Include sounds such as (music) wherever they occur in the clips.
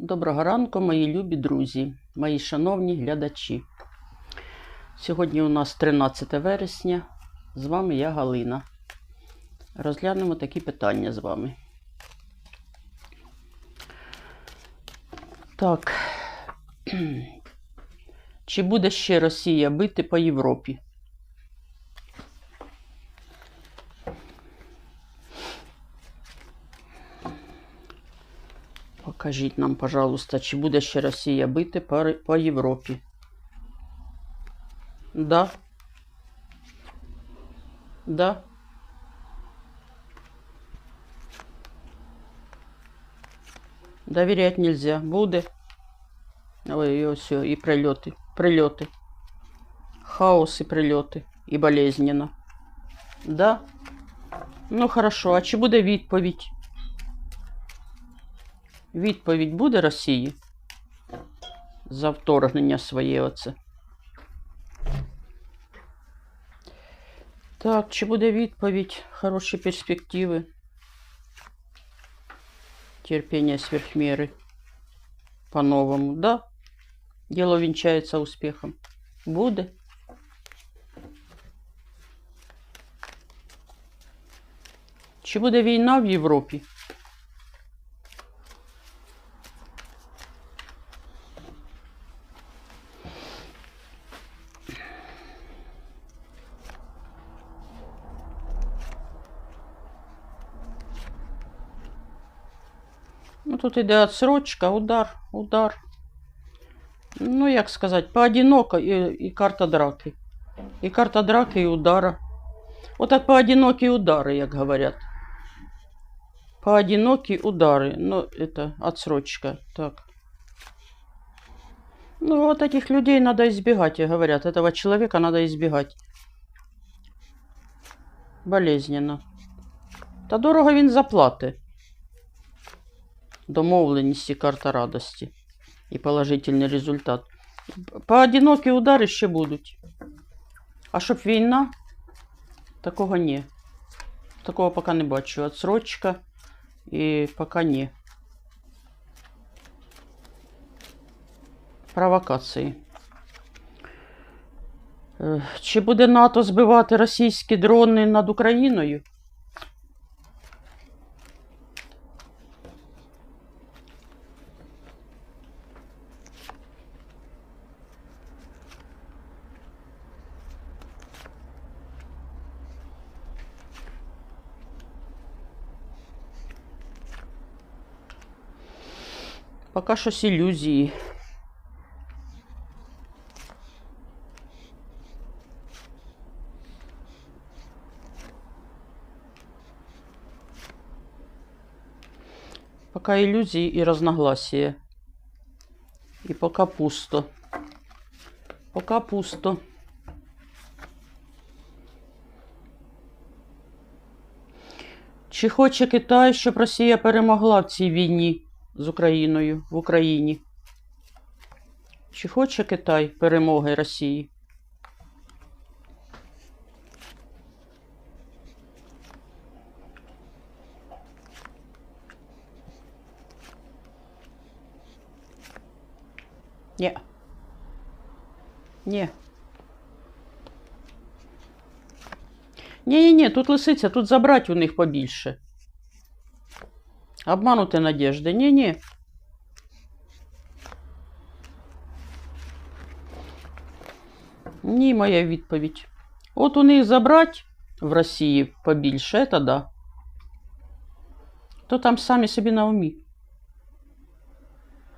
Доброго ранку, мої любі друзі, мої шановні глядачі. Сьогодні у нас 13 вересня. З вами я Галина. Розглянемо такі питання з вами. Так. (clears throat) Чи буде ще Росія бити по Європі? Покажіть нам, пожалуйста, чи буде ще Росія бити по, Європі? Да. Да. Доверять нельзя. Буде. Ой, ось, і прильоти. Прильоти. Хаос і прильоти. І болезненно. Да. Ну, хорошо. А чи буде відповідь? Відповідь буде Росії за вторгнення своє оце. Так, чи буде відповідь? Хороші перспективи. Терпение сверх меры. По-новому, да? Дело венчается успехом. Буде. Чи буде війна в Європі? Ну, тут іде отсрочка, удар, удар. Ну, як сказати, поодиноко і, і карта драки. І карта драки, і удара. Отак поодинокі удари, як говорять. Поодинокі удари. Ну, это отсрочка. Так. Ну, вот этих людей надо избегать, говорят. Этого человека надо избегать. Болезненно. Та дорого він заплатить. Домовленість і карта радості. І положительний результат. Поодинокі удари ще будуть. А щоб війна, такого ні. Такого поки не бачу. Отсрочка і поки ні. Провокації. Е, Чи буде НАТО збивати російські дрони над Україною? Поки щось ілюзії. Пока иллюзии и разногласия. И пока пусто. Пока пусто. Чи хоче Китай, щоб Росія перемогла в цій війні з Україною в Україні? Чи хоче Китай перемоги Росії? Ні. Ні. Ні-ні-ні, тут лисиця, тут забрать у них побільше. Обманути надежди. Ні-ні. Ні, моя відповідь. От у них забрать в Росії побільше, це да. То там самі собі на умі.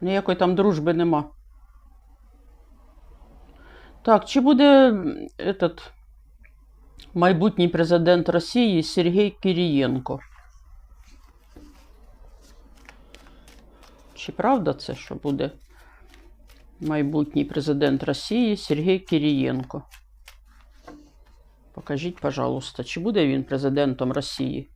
Ніякої там дружби нема. Так, чи буде этот майбутній президент Росії Сергій Кирієнко? Чи правда це, що буде майбутній президент Росії Сергій Кирієнко? Покажіть, пожалуйста, чи буде він президентом Росії?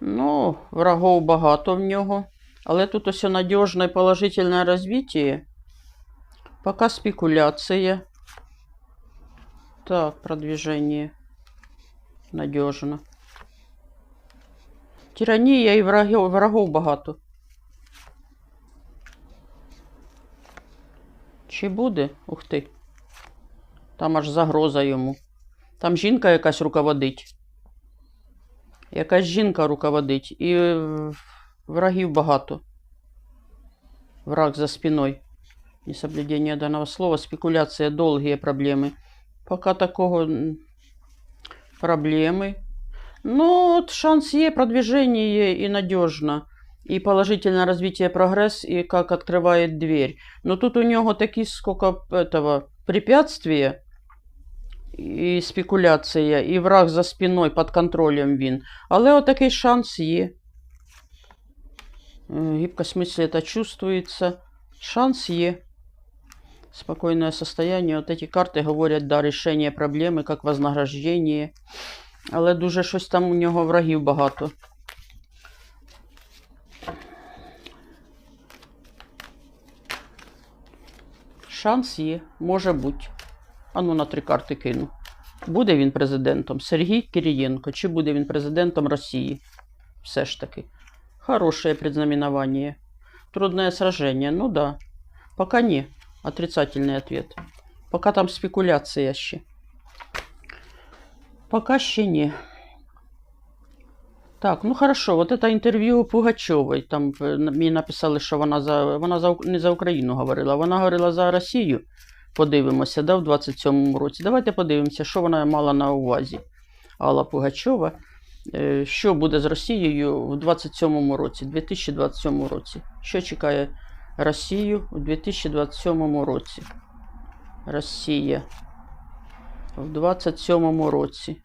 Ну, врагов багато в нього. Але тут ось надіжне положительне розвиття. Поки спекуляція. Так, продвижение. Надежно. Тиранія і врагів, врагов багато. Чи буде? Ух ти. Там аж загроза йому. Там жінка якась руководить. Якась жінка руководить. І е, врагів багато. Враг за спиной. Несоблюдение данного слова, спекуляция, долгие проблемы. Пока такого м, проблемы. Ну, вот шанс есть, продвижение и надежно. И положительное развитие, прогресс, и как открывает дверь. Но тут у него такие сколько этого препятствия і спекуляція, і враг за спиною під контролем він. Але отакий шанс є. Е, Гибкость мысли это чувствуется. Шанс є. Спокойное состояние. Вот эти карты говорять, да, решение проблеми, як вознаграждение. Але дуже щось там у нього врагів багато. Шанс є, може бути. Ану на три карти кину. Буде він президентом Сергій Кирієнко, чи буде він президентом Росії? Все ж таки. Хорошее предзнаменование. Трудное сражение. Ну да. Пока не. Отрицательный ответ. Пока там спекуляция ще. Пока ще не. Так, ну хорошо, вот это інтерв'ю Пугачової. Там е, мені написали, що вона за вона за не за Україну говорила, вона говорила за Росію. Подивимося, да, в 27-му році. Давайте подивимося, що вона мала на увазі. Алла Пугачова. Е, Що буде з Росією в 27-му році, 2027 році? Що чекає Росію у 2027 році? Росія в 27 році.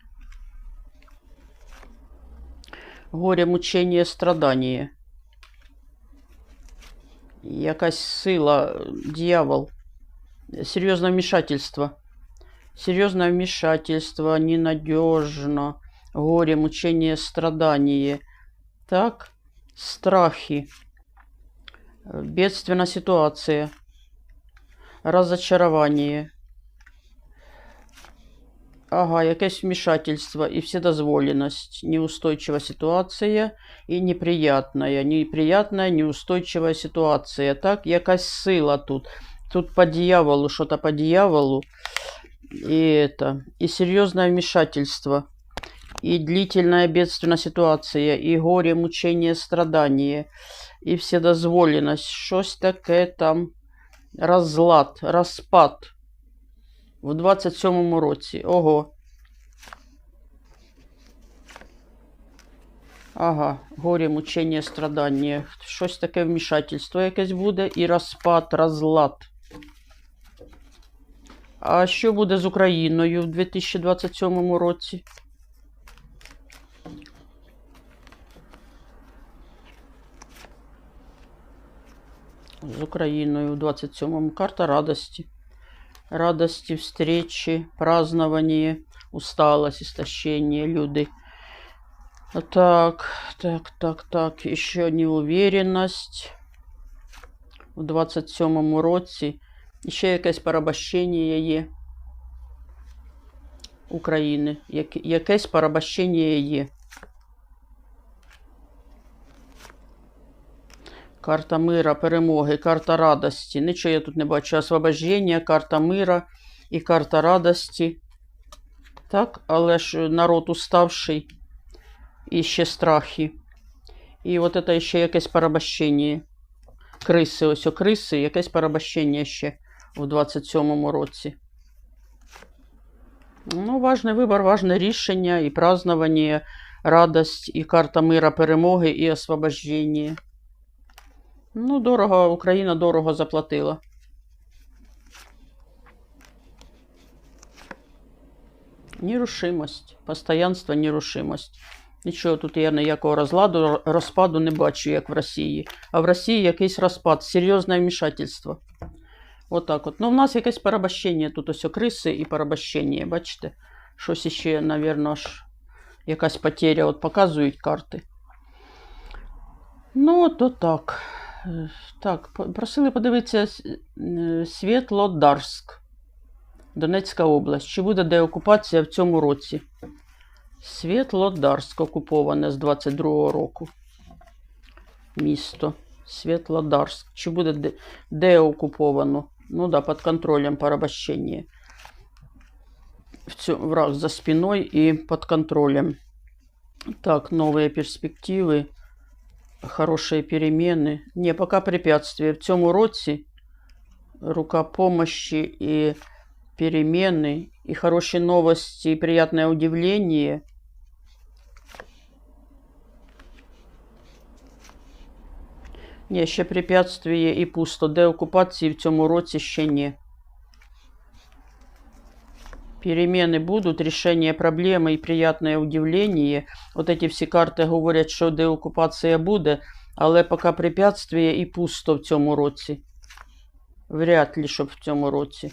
Горе, мучення, страдання. Якась сила, дьявол. Серьезное вмешательство. Серьезное вмешательство, ненадежно. Горе, мучение, страдание. Так, страхи. Э, Бедственная ситуация. Разочарование. Ага, якесь вмешательство і вседозволеність, неустойчива ситуація і неприятная, неприятная, неустойчивая ситуація. Так, якась сила тут. Тут по дьяволу, что-то по дьяволу. И это, и серьезное вмешательство, и длительная бедственная ситуация, и горе, мучение, страдание, И вседозволенность. Щось таке там розлад, розпад в 27-му році. Ого. Ага, горе, мучення, страдання. Щось таке вмішательство якесь буде і розпад, розлад. А що буде з Україною в 2027 році? З Україною в 27-му карта радості. Радости, встречи, празднование, усталость, истощение, люди. Так, так, так, так. Еще неуверенность. В 27-му році. Ще якесь порабощення є України. Як, якесь порабощення є. Карта мира, перемоги, карта радості. Нічого я тут не бачу. Освобождення, карта мира і карта радості. Так, але ж народ уставший. І ще страхи. І от це ще якесь порабощення. Криси, ось о криси, якесь порабощення ще в 27-му році. Ну, важний вибір, важне рішення і празднование, радость, і карта мира, перемоги, і освобождення. Ну, дорого, Україна дорого заплатила. Нерушимость, постоянство, нерушимость. Нічого тут я ніякого розладу, розпаду не бачу, як в Росії. А в Росії якийсь розпад, серйозне вмішательство. Отак от. Ну, в нас якесь порабощення. Тут ось криси і порабощення. Бачите? Щось іще, мабуть, аж якась потеря. От показують карти. Ну, то так. Так, просили подивитися Світлодарськ. Донецька область. Чи буде деокупація в цьому році? Світлодарськ окуповане з 22-го року. Місто. Світлодарськ. Чи буде де, деокуповано? Ну да, під контролем порабощення. Враг за спиной и под контролем. Так, новые перспективы, хорошие перемены. Не, пока препятствия. В цьому році рука помощи и перемены, и хорошие новости, и приятное удивление. Ні, ще препятствие і пусто. Деокупації в цьому році ще ні. Перемены будут, решение проблемы и приятное удивление. Вот эти всі карти говорять, що деокупація буде, але поки препятствие і пусто в цьому році. Вряд ли, щоб в цьому році.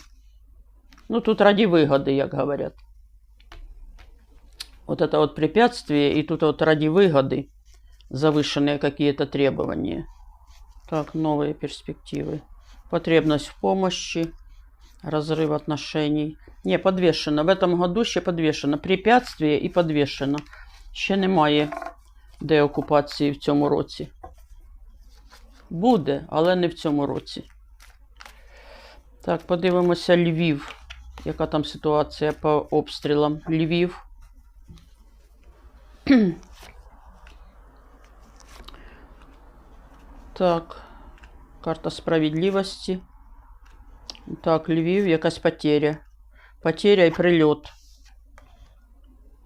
Ну, тут ради вигоди, як говорять. Вот это вот препятствие, и тут вот ради выгоды завышенные какие-то требования. Так, новые перспективы. Потребность в помощи, разрыв отношений. Не, подвешено. В этом году ще подвешено. Препятствие і подвешено. Ще немає деокупації в цьому році. Буде, але не в цьому році. Так, подивимося Львів. Яка там ситуація по обстрілам? Львів. Так, карта справедливості. Так, Львів, якась потеря. Потеря і прильот.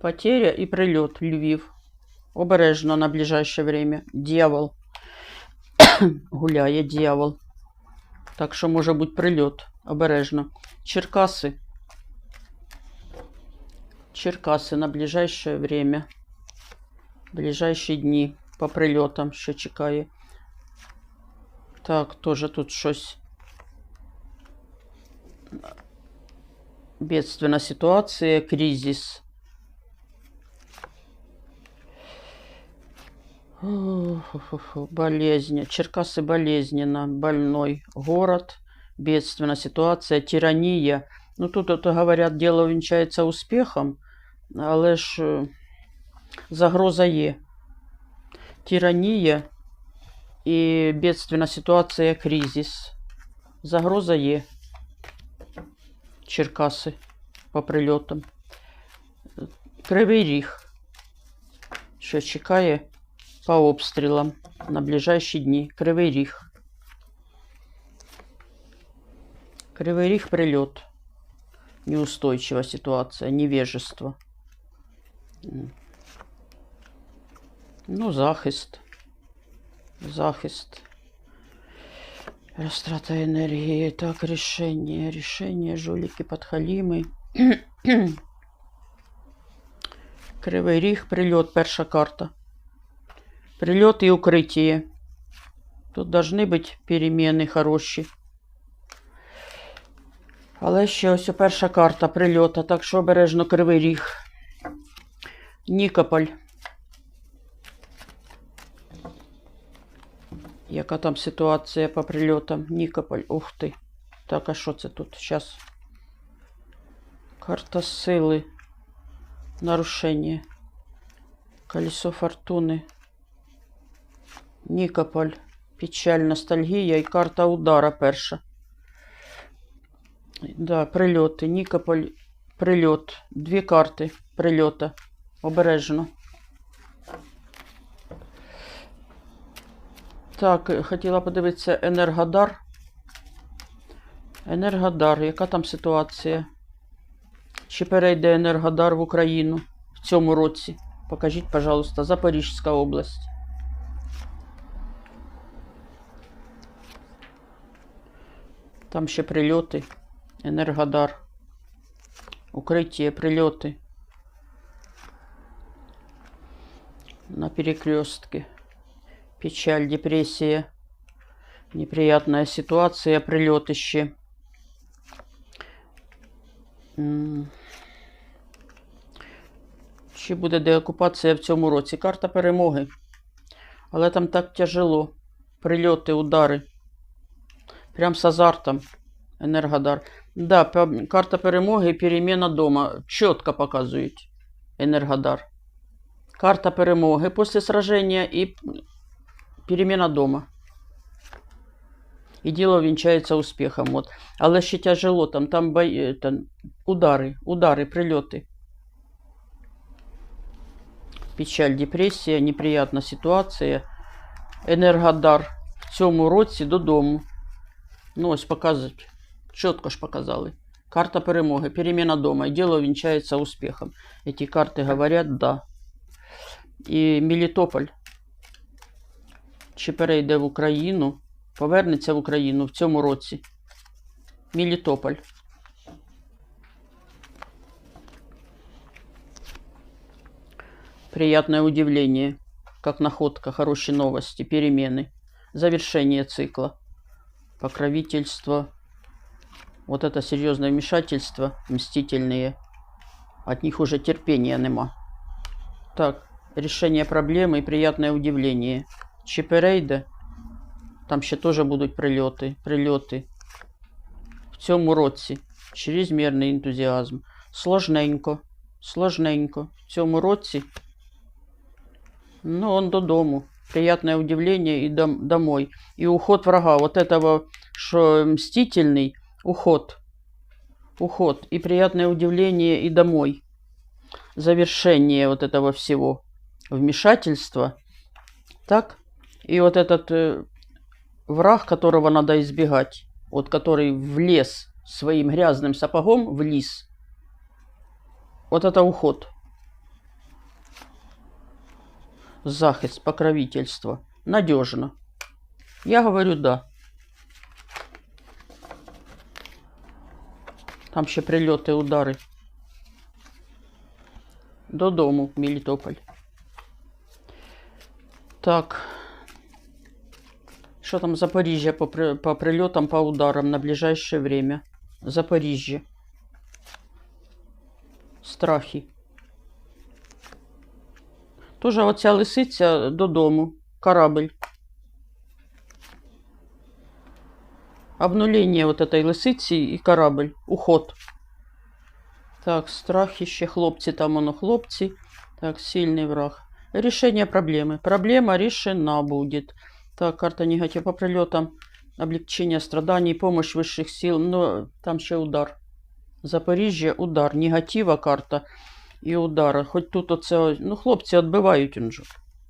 Потеря і прильот, Львів. Обережно на ближайшее время. Дьявол. (coughs) Гуляє дьявол. Так що може бути прильот. Обережно. Черкаси. Черкаси на ближайшее время. Ближайші дні. По прильотам, що чекає. Так, теж тут щось. Бедственная ситуация, кризис. Фу-фу-фу, Болезнь. Черкасы болезненно. Больной город. Бедственная ситуация, тирания. Ну, тут это говорят, дело увенчается успехом, але ж е, загроза є. Тиранія і бедственна ситуація, кризис. Загроза є. Черкаси по прильотам. Кривий Ріг, що чекає по обстрілам на ближайші дні. Кривий Ріг. Кривий Ріг прильот. Неустойчива ситуація, невежество. М. Ну, захист. Захист. Растрата энергии. Так, решение. Решение. Жулики подхалимы. (clears throat) Кривий Ріг, прильот, перша карта. Прильот і укриття. Тут должны бути переміни хороші. Але ще ось перша карта прильота, так що обережно Кривий Ріг. Нікополь. Яка там ситуація по прильотам? Нікополь. Ух ти. Так, а що це тут? Зараз. Карта сили. Нарушення. Колесо фортуни. Нікополь. Печаль, ностальгія і карта удара перша. Да, прильоти. Нікополь. Прильот. Дві карти прильота. Обережно. Так, хотіла подивитися Енергодар. Енергодар, яка там ситуація? Чи перейде Енергодар в Україну в цьому році? Покажіть, пожалуйста, Запорізька область. Там ще прильоти. Енергодар. Укриття, прильоти. На перекрестке. Печаль, депрессия. Неприятная ситуация, прилетище. Чи буде деокупація в цьому році? Карта перемоги. Але там так тяжело. Прильоти, удари. Прям з азартом. Енергодар. Да, карта перемоги і переміна дома. Чітко показують. Енергодар. Карта перемоги після сраження і переміна дома. І діло вінчається успіхом. От. Але ще тяжело, там, там бої, там удари, удари, прильоти. Печаль, депресія, неприятна ситуація. Енергодар в цьому році додому. Ну, ось показують. Чітко ж показали. Карта перемоги, переміна дома. І діло вінчається успіхом. Ці карти говорять да. І Мелітополь. Чи перейде в Україну, повернеться в Україну в цьому році. Мелітополь. Приятное удивление, как находка, хорошие новости, перемены, завершение цикла, покровительство. Вот это серьезное вмешательство, мстительные. От них уже терпения нема. Так, решение проблемы и приятное удивление. Чи перейде? Там ще теж будуть прильоти, прильоти. В цьому році чрезмірний ентузіазм. Сложненько, сложненько. В цьому році. Ну, он додому. Приятное удивление и дом- домой. И уход врага. Вот этого, что мстительный, уход. Уход. И приятное удивление и домой. Завершение вот этого всего. Вмешательства. Так? И вот этот э, враг, которого надо избегать, вот который влез своим грязным сапогом в лис, вот это уход. Захист, покровительство. Надежно. Я говорю да. Там ще прильоти, удари. Додому, Мелітополь. Так. Что там Запоріжжя по, при- по прильотам, по ударам на ближайшее время? Запоріжжя. Страхи. Тоже оця лисиця додому. Корабль. Обнуление вот этой лисиці і корабль. Уход. Так, страхи ще хлопці, там воно хлопці. Так, сильний враг. Решение проблемы. Проблема решена будет. Так, карта негатив по прилетам. Облегчение страданий, помощь высших сил. Но там ще удар. Запоріжжя, удар. Негатива карта і удара. Хоч тут оце, ну, хлопці відбивають он же.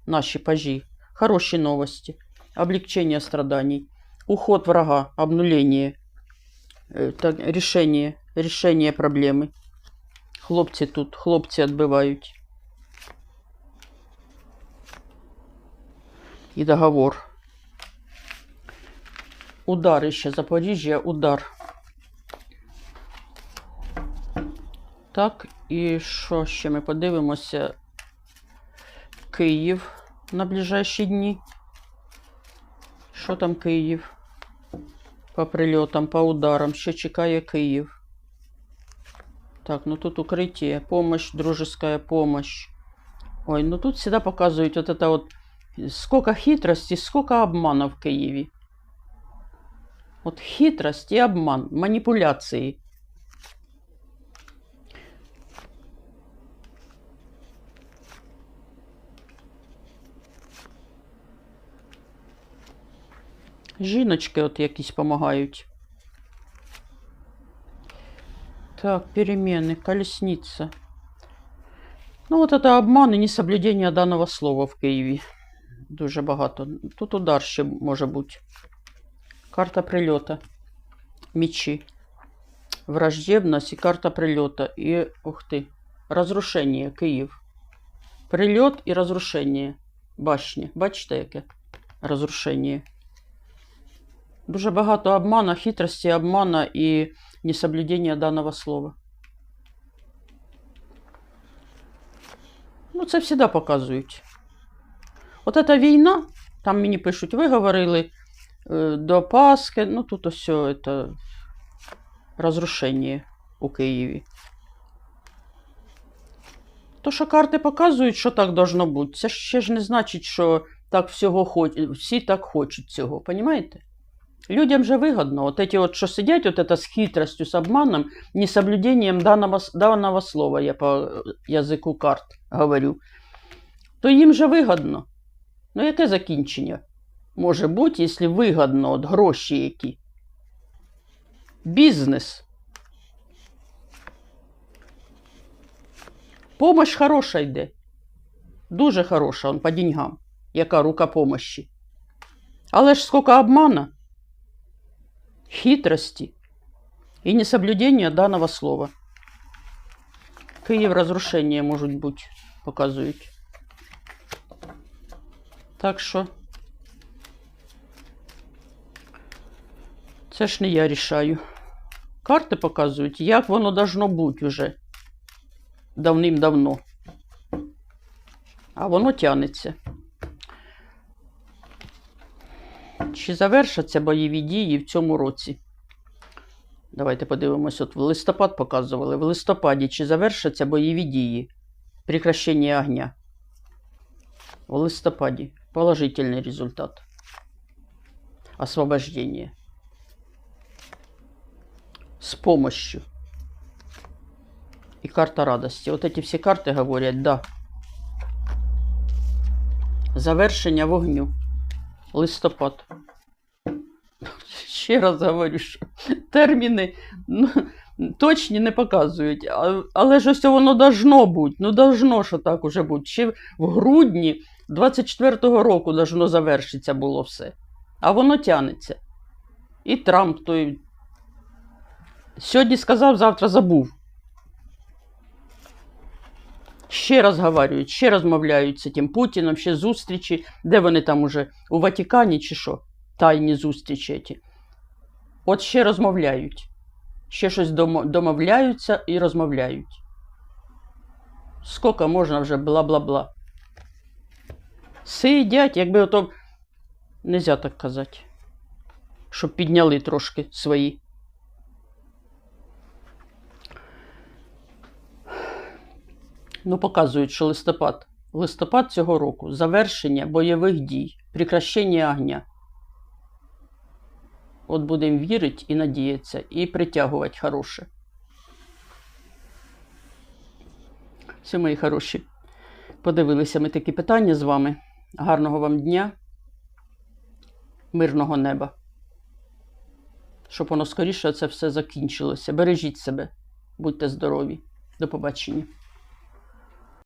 Наші пажі. Хороші новості. Облегчение страданий. Уход врага, обнуление. Е, Так, решение, решение проблеми. Хлопці тут, хлопці відбивають. І договор. Удар ще Запоріжжя, удар. Так, і що ще ми подивимося? Київ на ближайші дні. Що там Київ? По прильотам, по ударам. Що чекає Київ? Так, ну тут укриття, помощь, дружеская помощь. Ой, ну тут всегда показывают вот это вот сколько хитрости, сколько обмана в Киеве. Вот хитрость и обман, манипуляции. Жіночки от якісь допомагають. Так, перемены, колесница. Ну, вот это обман и несоблюдение данного слова в Києві. Дуже багато. Тут удар ще може бути. Карта прильота. Мечі. Враждебность і карта прильота. І, ух ти, розрушення, Київ. Прильот і розрушення. Башні. Бачите, яке? Розрушення. Дуже багато обмана, хитрості, обмана і несоблюдення даного слова. Ну, це завжди показують. От ця війна, там мені пишуть, ви говорили до Пасхи, ну тут ось це розрушення у Києві. То, що карти показують, що так должно бути, це ще ж не значить, що так всього хоч... всі так хочуть цього, понімаєте? Людям же выгодно. Вот эти вот, что сидят, вот это с хитростью, с обманом, несоблюдением данного, с- данного слова, я по э, язику карт говорю, то їм же вигодно. Ну, яке закінчення? Може бути, якщо вигодно, от гроші які. Бізнес. Помощь хороша йде. Дуже хороша, он по деньгам. Яка рука помощі. Але ж скільки обмана, хитрості і несоблюдення даного слова. Київ розрушення можуть бути, показують. Так що це ж не я рішаю. Карти показують, як воно должно бути вже давним-давно. А воно тянеться. Чи завершаться бойові дії в цьому році? Давайте подивимось. От в листопад показували. В листопаді чи завершаться бойові дії? Прекращення огня. В листопаді. Положительный результат. Освобождение. С помощью. И карта радости. Вот эти все карты говорят, да. Завершення вогню. Листопад. Ще раз говорю, що терміни ну, точні не показують. Але ж ось воно должно бути. Ну, должно, що так уже бути. Ще в грудні 24-го року должно завершитися було все. А воно тянеться. І Трамп той. Сьогодні сказав, завтра забув. Ще розговорюють, ще розмовляють з тим Путіном, ще зустрічі. Де вони там уже? У Ватикані чи що? Тайні зустрічі. ті. От ще розмовляють. Ще щось домовляються і розмовляють. Скільки можна вже бла-бла-бла. Сидять, якби ото. Нельзя так казати. Щоб підняли трошки свої. Ну, показують, що листопад. Листопад цього року завершення бойових дій, прекращення огня. От будемо вірити і надіятися, і притягувати хороше. Все, мої хороші. Подивилися ми такі питання з вами. Гарного вам дня, мирного неба. Щоб воно скоріше це все закінчилося. Бережіть себе, будьте здорові. До побачення.